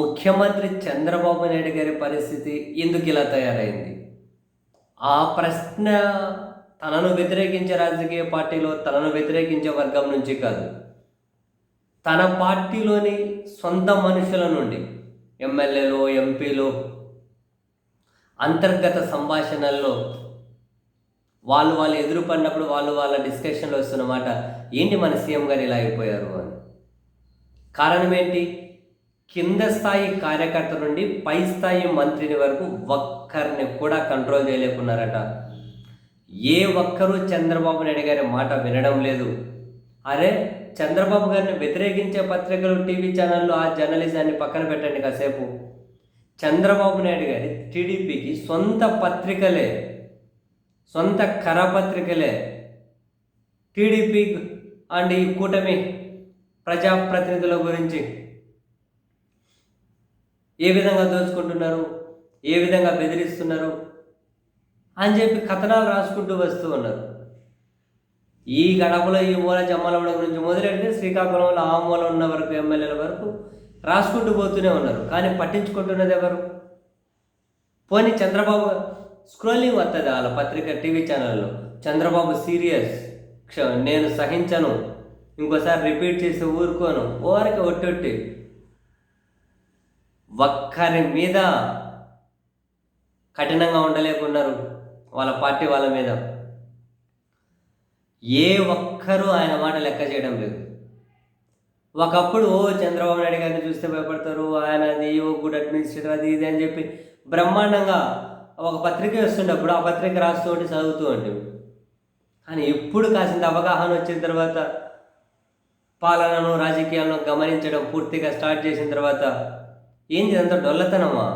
ముఖ్యమంత్రి చంద్రబాబు నాయుడు గారి పరిస్థితి ఎందుకు ఇలా తయారైంది? ఆ ప్రశ్న తనను వ్యతిరేకించే రాజకీయ పార్టీలో తనను వ్యతిరేకించే వర్గం నుంచి కాదు. తన పార్టీలోని సొంత మనుషుల నుండి ఎమ్మెల్యేలు ఎంపీలు అంతర్గత సంభాషణల్లో వాళ్ళు వాళ్ళు ఎదురుపడినప్పుడు వాళ్ళు వాళ్ళ డిస్కషన్లో వస్తున్నమాట ఏంటి మన సీఎం గారు ఇలా అయిపోయారు అని. కారణం ఏంటి? కింద స్థాయి కార్యకర్త నుండి పై స్థాయి మంత్రిని వరకు ఒక్కరిని కూడా కంట్రోల్ చేయలేకున్నారట. ఏ ఒక్కరూ చంద్రబాబు నాయుడు గారి మాట వినడం లేదు. అరే చంద్రబాబు గారిని వ్యతిరేకించే పత్రికలు టీవీ ఛానళ్ళు ఆ జర్నలిజాన్ని పక్కన పెట్టండి కాసేపు. చంద్రబాబు నాయుడు గారి టీడీపీకి సొంత పత్రికలే సొంత కరపత్రికలే టీడీపీ అండ్ ఈ కూటమి ప్రజాప్రతినిధుల గురించి ఏ విధంగా దోచుకుంటున్నారు? ఏ విధంగా బెదిరిస్తున్నారు? అని చెప్పి కథనాలు రాసుకుంటూ వస్తూ ఉన్నారు. ఈ గడపలో ఈ మూల జమ్మలమడ గురించి మొదలెడితే శ్రీకాకుళంలో ఆ మూల ఉన్న వరకు ఎమ్మెల్యేల వరకు రాసుకుంటూ పోతూనే ఉన్నారు. కానీ పట్టించుకుంటున్నది ఎవరు? పోనీ చంద్రబాబు స్క్రోలింగ్ వస్తుంది వాళ్ళ పత్రిక టీవీ ఛానల్లో? చంద్రబాబు సీరియస్. క్ష నేను సహించను. ఇంకోసారి రిపీట్ చేసి ఊరుకోను. ఓరకి ఒట్టొట్టి. ఒక్కరి మీద కఠినంగా ఉండలేకున్నారు వాళ్ళ పార్టీ వాళ్ళ మీద. ఏ ఒక్కరూ ఆయన మాట లెక్క చేయడం లేదు. ఒకప్పుడు ఓ చంద్రబాబు నాయుడు గారిని చూస్తే భయపడతారు ఆయన అది ఓ గుడ్ అడ్మినిస్ట్రేటర్ అది ఇది అని చెప్పి బ్రహ్మాండంగా ఒక పత్రిక వస్తుండప్పుడు ఆ పత్రిక రాస్తూ ఉంటే చదువుతూ ఉంటే కానీ ఎప్పుడు కాసింత అవగాహన వచ్చిన తర్వాత పాలనను రాజకీయాలను గమనించడం పూర్తిగా స్టార్ట్ చేసిన తర్వాత ఏంది అంత డొల్లతనమా?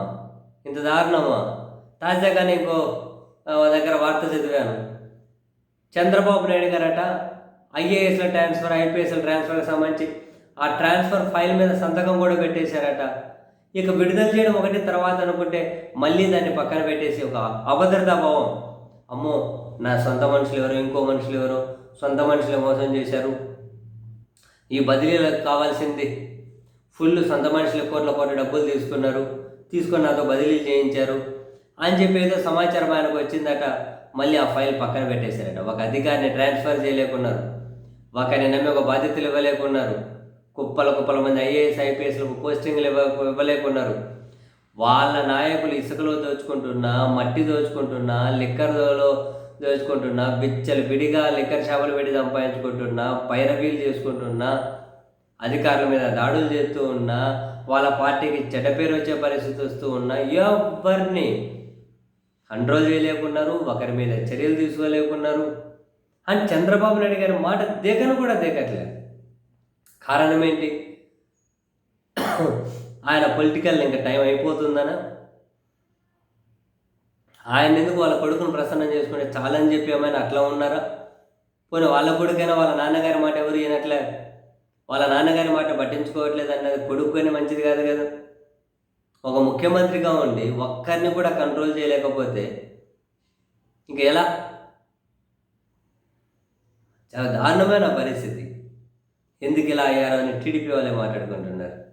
ఇంత దారుణమా? తాజాగా నీకు దగ్గర వార్త చదివాను. చంద్రబాబు నాయుడు గారట ఐఏఎస్ల ట్రాన్స్ఫర్ ఐపీఎస్ల ట్రాన్స్ఫర్కి సంబంధించి ఆ ట్రాన్స్ఫర్ ఫైల్ మీద సంతకం కూడా పెట్టేశారట. ఇక విడుదల చేయడం ఒకటి తర్వాత అనుకుంటే మళ్ళీ దాన్ని పక్కన పెట్టేసి ఒక అభద్రతా భావం. అమ్మో నా సొంత మనుషులు ఎవరు? ఇంకో మనుషులు ఎవరు? సొంత మనుషులు మోసం చేశారు. ఈ బదిలీలకు కావాల్సింది ఫుల్ సొంత మనుషుల కోట్ల కోట్ల డబ్బులు తీసుకున్నారు. తీసుకొని నాతో బదిలీ చేయించారు. అని చెప్పి ఏదో సమాచారం ఆయనకు వచ్చిందట. మళ్ళీ ఆ ఫైల్ పక్కన పెట్టేశారట. ఒక అధికారిని ట్రాన్స్ఫర్ చేయలేకున్నారు. ఒకరిని నమ్మి ఒక బాధ్యతలు ఇవ్వలేకున్నారు. కుప్పల కుప్పల మంది ఐఏఎస్ ఐపీఎస్లకు పోస్టింగ్లు ఇవ్వ ఇవ్వలేకున్నారు. వాళ్ళ నాయకులు ఇసుకలో దోచుకుంటున్నా మట్టి దోచుకుంటున్నా లిక్కర్లో దోచుకుంటున్నా బిచ్చలు విడిగా లిక్కర్ షాపులు పెట్టి సంపాదించుకుంటున్నా పైరవీలు చేసుకుంటున్నా అధికారుల మీద దాడులు చేస్తూ ఉన్నా వాళ్ళ పార్టీకి చెడ్డ పేరు వచ్చే పరిస్థితి వస్తూ ఉన్నా ఎవరిని కంట్రోల్ చేయలేకున్నారు ఒకరి మీద చర్యలు తీసుకోలేకున్నారు. అని చంద్రబాబు నాయుడు గారి మాట దేకను కూడా దేకట్లేదు. కారణం ఏంటి? ఆయన పొలిటికల్ ఇంకా టైం అయిపోతుందనా? ఆయన ఎందుకు వాళ్ళ కొడుకును ప్రసన్నం చేసుకుంటే చాలని చెప్పి ఏమైనా అట్లా ఉన్నారా? పోనీ వాళ్ళ కొడుకైనా వాళ్ళ నాన్నగారి మాట ఎవరు వినట్లే? వాళ్ళ నాన్నగారి మాట పట్టించుకోవట్లేదు అన్నది కొడుకుని మంచిది కాదు కదా. ఒక ముఖ్యమంత్రిగా ఉండి ఒక్కరిని కూడా కంట్రోల్ చేయలేకపోతే ఇంక ఎలా? చాలా దారుణమైన పరిస్థితి. ఎందుకు ఇలా అయ్యారో అని టీడీపీ వాళ్ళే మాట్లాడుకుంటున్నారు.